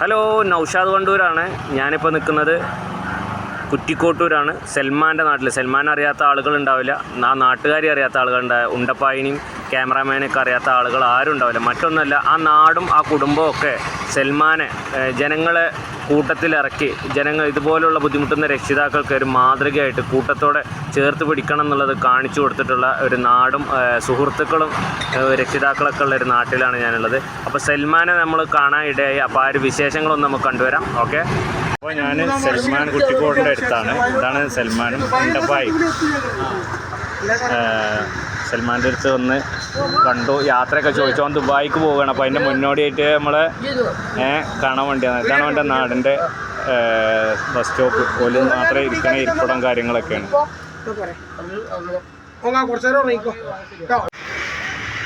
Hello Naushad വണ്ടൂരാണ്. ഞാനിപ്പോൾ നിൽക്കുന്നത് കുറ്റിക്കോട്ടൂരാണ്. സൽമാന്റെ നാട്ടിൽ സൽമാൻ അറിയാത്ത ആളുകൾ ഉണ്ടാവില്ല. ആ നാട്ടുകാരി അറിയാത്ത ആളുകൾ ഉണ്ടാവില്ല ഉണ്ടപ്പായിനിയും ക്യാമറാമാനെയൊക്കെ അറിയാത്ത ആളുകൾ ആരും ഉണ്ടാവില്ല. മറ്റൊന്നല്ല ആ നാടും ആ കുടുംബവും ഒക്കെ സൽമാനെ ജനങ്ങളെ കൂട്ടത്തിലിറക്കി ജനങ്ങൾ ഇതുപോലുള്ള ബുദ്ധിമുട്ടുന്ന രക്ഷിതാക്കൾക്ക് ഒരു മാതൃകയായിട്ട് കൂട്ടത്തോടെ ചേർത്ത് പിടിക്കണം എന്നുള്ളത് കാണിച്ചു കൊടുത്തിട്ടുള്ള ഒരു നാടും സുഹൃത്തുക്കളും രക്ഷിതാക്കളൊക്കെ ഉള്ള ഒരു നാട്ടിലാണ് ഞാനുള്ളത്. അപ്പോൾ സൽമാനെ നമ്മൾ കാണാൻ ഇടയായി. അപ്പോൾ ആ ഒരു വിശേഷങ്ങളൊന്നും നമുക്ക് കണ്ടുവരാം. ഓക്കെ? അപ്പോൾ ഞാൻ സൽമാൻ കുറ്റിക്കോടിന്റെ അടുത്താണ്. ഇതാണ് സൽമാനും ഉണ്ടപ്പായി സൽമാന്റെ അടുത്ത് വന്ന് കണ്ടു. യാത്രയൊക്കെ ചോദിച്ചു അവൻ ദുബായിക്ക് പോവുകയാണ്. അപ്പോൾ അതിന്റെ മുന്നോടിയായിട്ട് നമ്മൾ കാണാൻ വേണ്ടിയാണ്. ഇതാണ് അവന്റെ നാടിന്റെ ബസ് സ്റ്റോപ്പ്. പോലും മാത്രമേ ഇരിക്കണ ഇരിപ്പിടം കാര്യങ്ങളൊക്കെയാണ്.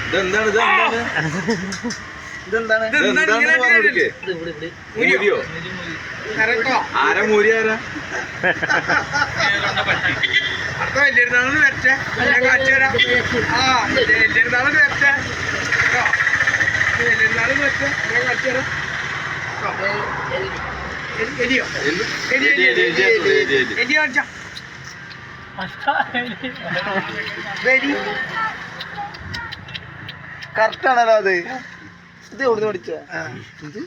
ഇതെന്താണ് ഇതെന്താണ്? ഇതെന്താണ്. മൂരിയോ കരട്ടോ. ആരാ മൂരി ആരാ? ഞാൻ തരാം. ആ കേട്ടോ? തരാം. എലിയോ? കാണിച്ചാ? ആണല്ലോ അത്. ഇത് എവിടുന്ന് പഠിച്ച ആ, ഇത്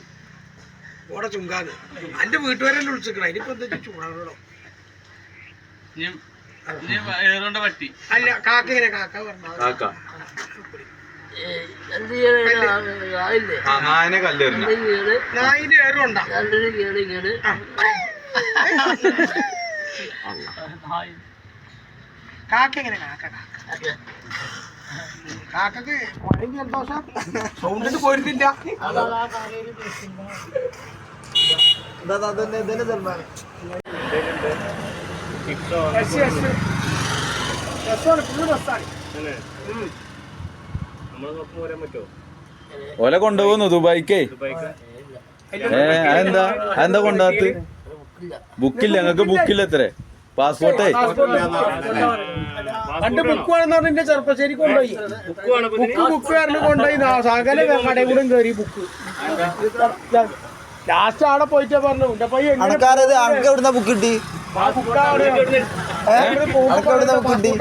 ഓടെ ചുങ്കാന്ന്. എന്റെ വീട്ടുകാരെന്നെ വിളിച്ചിരിക്കണം. അതിനിപ്പോ എന്താ ചൂടാണോ അല്ല കാക്ക ഇങ്ങനെ കാക്ക പറഞ്ഞു കാക്ക. ആ നായനെ കല്ലെറിഞ്ഞ നായിന്റെ ഏറും ഉണ്ടാ കാക്ക എങ്ങനെ കാക്ക. കാക്ക. കാക്കക്ക് ജലദോഷം? സൗണ്ടിന് പറ്റുമോ ഓല കൊണ്ടുപോകുന്നു ദുബായിക്കേ. ദുബായിക്ക്? ഏ അതെന്താ? അതെന്താ കൊണ്ടാത്ത് ബുക്കില്ല ഞങ്ങക്ക് ബുക്കില്ല എത്ര പാസ്പോർട്ടേ പണ്ട് ബുക്ക് വേണമെന്ന് പറഞ്ഞ ചെറുപ്പശ്ശേരി കൊണ്ടുപോയി. ബുക്ക് ബുക്ക് കാരണം കൊണ്ടുപോയി. സകല കടയിൽ കൂടെ കയറി ബുക്ക് ലാസ്റ്റ് ആടെ പോയിട്ടാ പറഞ്ഞു എന്റെ അണക്കാരത് അണക്ക് എവിടുന്ന ബുക്ക് കിട്ടി? അണക്ക് എവിടുന്ന? ബുക്ക് കിട്ടി?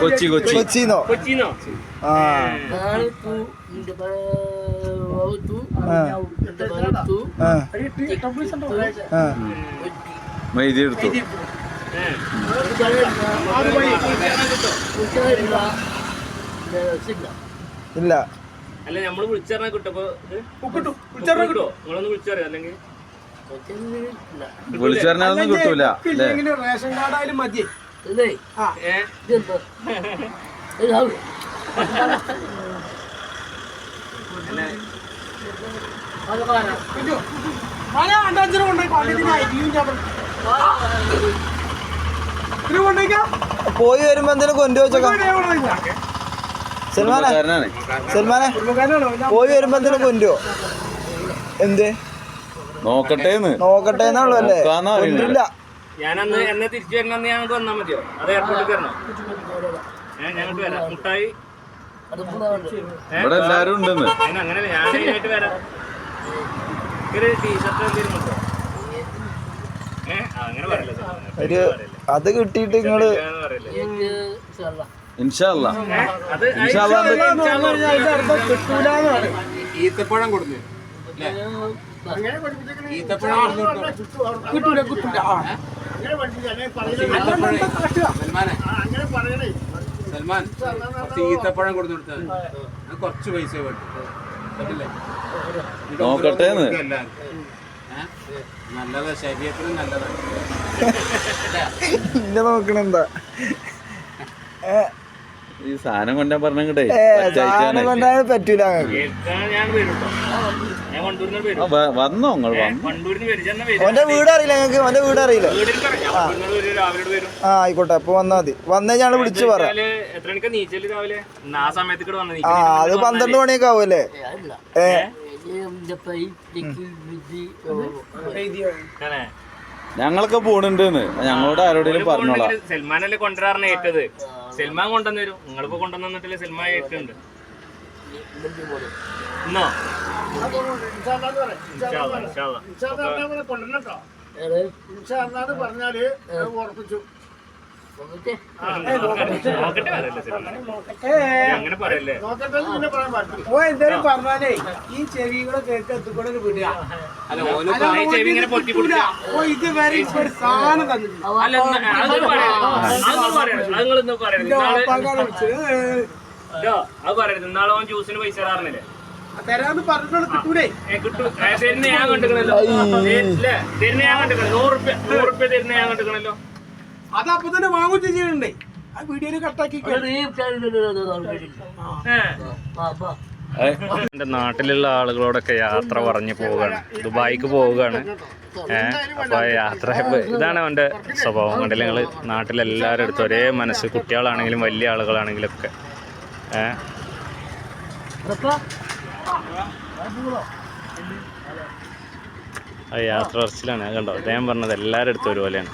കൊച്ചി കൊച്ചി. കൊച്ചിന്നോ? കൊച്ചിന്നോ? ആ. ആ. എടുത്തു. ഇല്ല. അല്ല നമ്മൾ വിളിച്ചറിഞ്ഞാൽ കിട്ടും. വിളിച്ചറിഞ്ഞാൽ കിട്ടോ. നിങ്ങളൊന്ന് വിളിച്ചറിയാം? അല്ലെങ്കിൽ വിളിച്ചു പറഞ്ഞാലൊന്നും കിട്ടൂല. റേഷൻ കാർഡ് ആയാലും മതി അണ്ടഞ്ചിന് കൊണ്ടുപോയി പോയി വരുമ്പോ എന്തെങ്കിലും കൊണ്ടുവച്ചേക്കാം സൽമാനെ സൽമാനെ പോയി വരുമ്പോ എന്തെങ്കിലും കൊണ്ടുവോ എന്ത്? നോക്കട്ടെ നോക്കട്ടെ എന്നുള്ളൂ അല്ലേ. കൊണ്ടില്ല ഞാനന്ന് എന്നെ തിരിച്ചു വരണമെന്ന് ഞങ്ങൾക്ക് വന്നാൽ മതിയോ? അത് എയർപോർട്ടിൽ കയറണോ? ഏഹ് ഞങ്ങൾക്ക് വരാം. മുട്ടായി? ഇവിടെ എല്ലാരും ഉണ്ടെന്ന്. അങ്ങനെ ഞാൻ വരാം. ടീഷർട്ട് എന്തെങ്കിലും ഉണ്ടോ ഏഹ് അങ്ങനെ പറയില്ല സാർ. ഒരു അത് കിട്ടിയിട്ട് നിങ്ങൾ. ഇൻഷാല്ല ഈത്തപ്പഴം കൊടുത്തു കിട്ടൂല കിട്ടൂല. ആ. സൽമാൻ കുറച്ച് ഈത്തപ്പഴം കൊടുത്തു കൊടുത്താൽ കുറച്ച് പൈസ വേണ്ടു. നോക്കട്ടെ എല്ലാവർക്കും. നല്ലതാ ശരീരത്തിന് നല്ലതാണ് ഇന്നെ നോക്കണെന്താ? ഈ സാധനം കൊണ്ടാ പറഞ്ഞേ സാധനം പറ്റൂല വന്നോ നിങ്ങൾ? ഓന്റെ വീട് അറിയില്ല ഞങ്ങക്ക്. ഓന്റെ വീട് അറിയില്ല. ആ. ആയിക്കോട്ടെ. അപ്പൊ വന്നാ മതി. വന്നേ ഞാൻ വിളിച്ചു പറ. ആ സമയത്ത് ആ അത് പന്ത്രണ്ട് മണിയൊക്കെ ആവുമല്ലേ ഏ? ഞങ്ങളൊക്കെ പോണുണ്ടെന്ന്. ഞങ്ങളോട് ആരോടെങ്കിലും പറഞ്ഞോളാം. സൽമാനല്ലേ കൊണ്ടുവരാറാണ് ഏറ്റത്? സൽമാൻ കൊണ്ടുവന്നു തരും നിങ്ങളിപ്പോ കൊണ്ടുവന്നിട്ടില്ല സൽമാൻ ഏറ്റുണ്ട്. ഇന്നോ? കൊണ്ടുവരണോ പറഞ്ഞാൽ ഉറപ്പിച്ചു. ഓ എന്തായാലും പറഞ്ഞാലേ ഈ ചെവികളെ കേട്ട് എത്തിക്കൂടെ വിടുക. അല്ല ഓന് ഈ ചെവി ഇങ്ങനെ പൊട്ടി കൊടുക്കുക ഓ ഇപ്പൊ ഒരു സാധനം ഇന്നാൾ ഓൻ ജ്യൂസിന് പൈസ തരാറില്ലേ തരാന്ന് പറഞ്ഞോളൂ കിട്ടൂലേ. കിട്ടും. തരുന്ന ഞാൻ കണ്ടിക്കണല്ലോ. ഞാൻ തരുന്ന ഞാൻ കണ്ടിക്കണല്ലോ. അത് അപ്പൊ തന്നെ വാങ്ങും ചെയ്യണ്ടേ? ആ വീഡിയോ കട്ടാക്കി എന്റെ നാട്ടിലുള്ള ആളുകളോടൊക്കെ യാത്ര പറഞ്ഞു പോവുകയാണ്. ദുബായിക്ക് പോവുകയാണ്. ഏഹ് അപ്പോൾ യാത്ര ഇതാണ് അവന്റെ സ്വഭാവം. കണ്ടില്ല ഞങ്ങൾ നാട്ടിലെല്ലാവരും അടുത്ത് ഒരേ മനസ്സ്. കുട്ടികളാണെങ്കിലും വലിയ ആളുകളാണെങ്കിലും ഒക്കെ. ഏഹ് ആ യാത്ര പറച്ചിലാണ്. കണ്ടോ? അദ്ദേഹം പറഞ്ഞത് എല്ലാവരും അടുത്ത് ഒരുപോലെയാണ്.